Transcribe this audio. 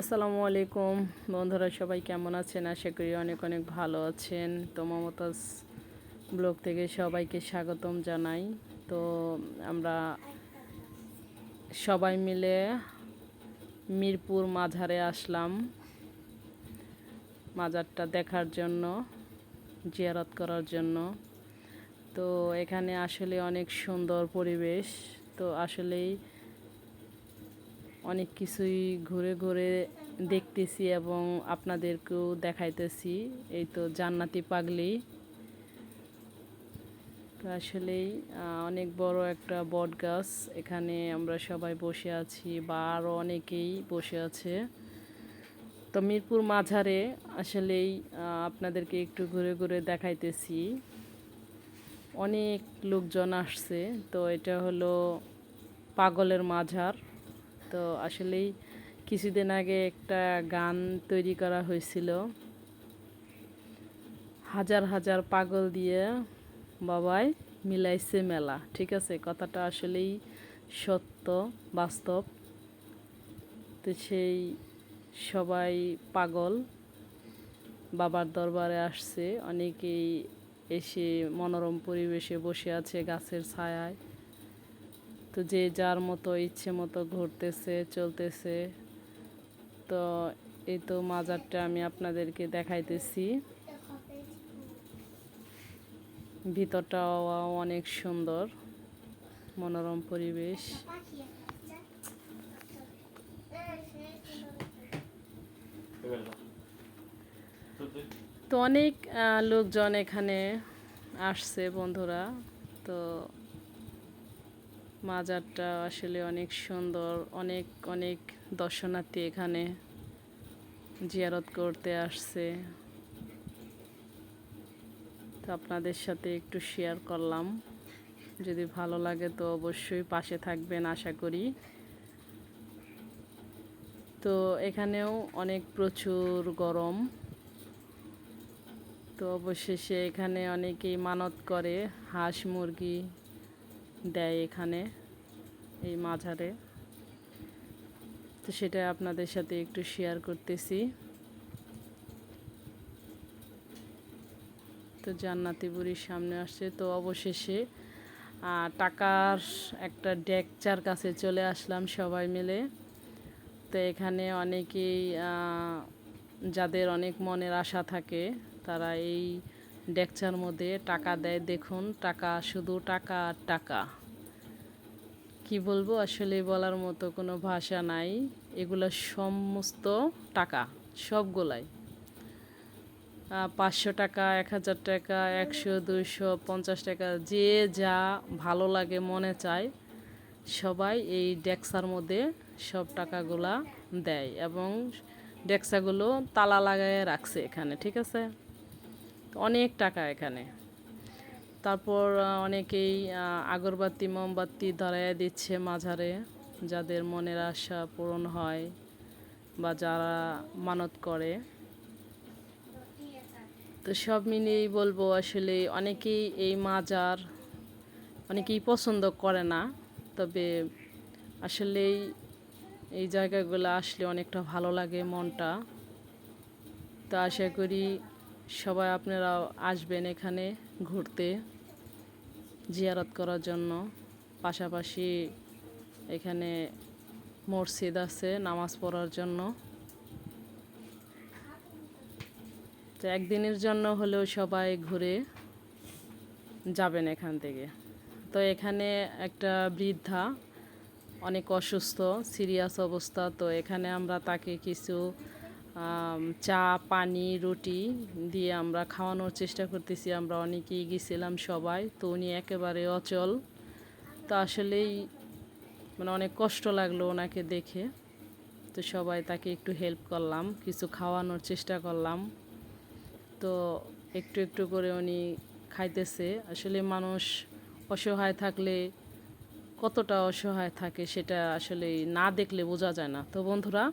আসসালামু আলাইকুম। বন্ধুরা, সবাই কেমন আছেন? আশা করি অনেক অনেক ভালো আছেন। তো মমতাজ ব্লগ থেকে সবাইকে স্বাগতম জানাই। তো আমরা সবাই মিলে মিরপুর মাঝারে আসলাম। মাজারটা দেখার জন্য, জিয়ারত করার জন্য। তো এখানে আসলে অনেক সুন্দর পরিবেশ। তো আসলেই অনেক কিছুই ঘুরে ঘুরে দেখতেছি এবং আপনাদেরকেও দেখাইতেছি। এই তো জান্নাতি পাগলি। তো আসলেই অনেক বড় একটা বট গাছ। এখানে আমরা সবাই বসে আছি বা আরও অনেকেই বসে আছে। তো মিরপুর মাঝারে আসলেই আপনাদেরকে একটু ঘুরে ঘুরে দেখাইতেছি। অনেক লোকজন আসছে। তো এটা হলো পাগলের মাঝার। তো আসলেই কিছুদিন আগে একটা গান তৈরি করা হয়েছিল। হাজার হাজার পাগল দিয়ে বাবাই মিলাইছে মেলা, ঠিক আছে? কথাটা আসলেই সত্য, বাস্তব। তো সেই সবাই পাগল, বাবার দরবারে আসছে। অনেকেই এসে মনোরম পরিবেশে বসে আছে গাছের ছায়ায়। তো যে যার মতো ইচ্ছে মতো ঘুরতেছে, চলতেছে। তো এই তো মাজারটা আমি আপনাদেরকে দেখাইতেছি। ভিতরটাও অনেক সুন্দর, মনোরম পরিবেশ। তো অনেক লোকজন এখানে আসছে বন্ধুরা। তো মাজারটা আসলে অনেক সুন্দর, অনেক অনেক দর্শনার্থী এখানে জিয়ারত করতে আসছে। তো আপনাদের সাথে একটু শেয়ার করলাম। যদি ভালো লাগে তো অবশ্যই পাশে থাকবেন, আশা করি। তো এখানেও অনেক প্রচুর গরম। তো অবশেষে এখানে অনেকেই মানত করে হাঁস মুরগি দেয় এখানে, এই মাঝারে। তো সেটা আপনাদের সাথে একটু শেয়ার করতেছি। তো জান্নাতি বুড়ির সামনে আসছে তো অবশেষে। টাকার একটা ডেকচার কাছে চলে আসলাম সবাই মিলে। তো এখানে অনেকেই যাদের অনেক মনের আশা থাকে, তারা এই ডেকচার মধ্যে টাকা দেয়, দেখুন, টাকা শুধু টাকা আর টাকা। কি বলব আসলে বলার মতো কোনো ভাষা নাই। এগুলো সমস্ত টাকা, সবগুলাই। পাঁচশো টাকা, এক হাজার টাকা, একশো, দুইশো, পঞ্চাশ টাকা, যে যা ভালো লাগে, মনে চায়, সবাই এই ডেক্সার মধ্যে সব টাকাগুলা দেয় এবং ডেক্সাগুলো তালা লাগায় রাখছে এখানে, ঠিক আছে? অনেক টাকা এখানে। তারপর অনেকেই আগরবাতি, মোমবাতি ধরাইয়া দিচ্ছে মাঝারে, যাদের মনের আশা পূরণ হয় বা যারা মানত করে। তো সব মিলিয়েই বলব, আসলে অনেকেই এই মাজার অনেকেই পছন্দ করে না। তবে আসলেই এই জায়গাগুলো আসলে অনেকটা ভালো লাগে মনটা। তো আশা করি সবাই আপনারা আসবেন এখানে ঘুরতে, জিয়ারত করার জন্য। পাশাপাশি এখানে মসজিদ আছে নামাজ পড়ার জন্য। তো একদিনের জন্য হলেও সবাই ঘুরে যাবেন এখান থেকে। তো এখানে একটা বৃদ্ধা অনেক অসুস্থ, সিরিয়াস অবস্থা, তো এখানে আমরা তাকে কিছু চা, পানি, রুটি দিয়ে আমরা খাওয়ানোর চেষ্টা করতেছি। আমরা অনেকেই গেছিলাম সবাই, তো উনি একেবারে অচল। তো আসলেই মানে অনেক কষ্ট লাগল ওনাকে দেখে। তো সবাই তাকে একটু হেল্প করলাম, কিছু খাওয়ানোর চেষ্টা করলাম। তো একটু একটু করে উনি খাইতেছে। আসলে মানুষ অসহায় থাকলে কতটা অসহায় থাকে সেটা আসলে না দেখলে বোঝা যায় না। তো বন্ধুরা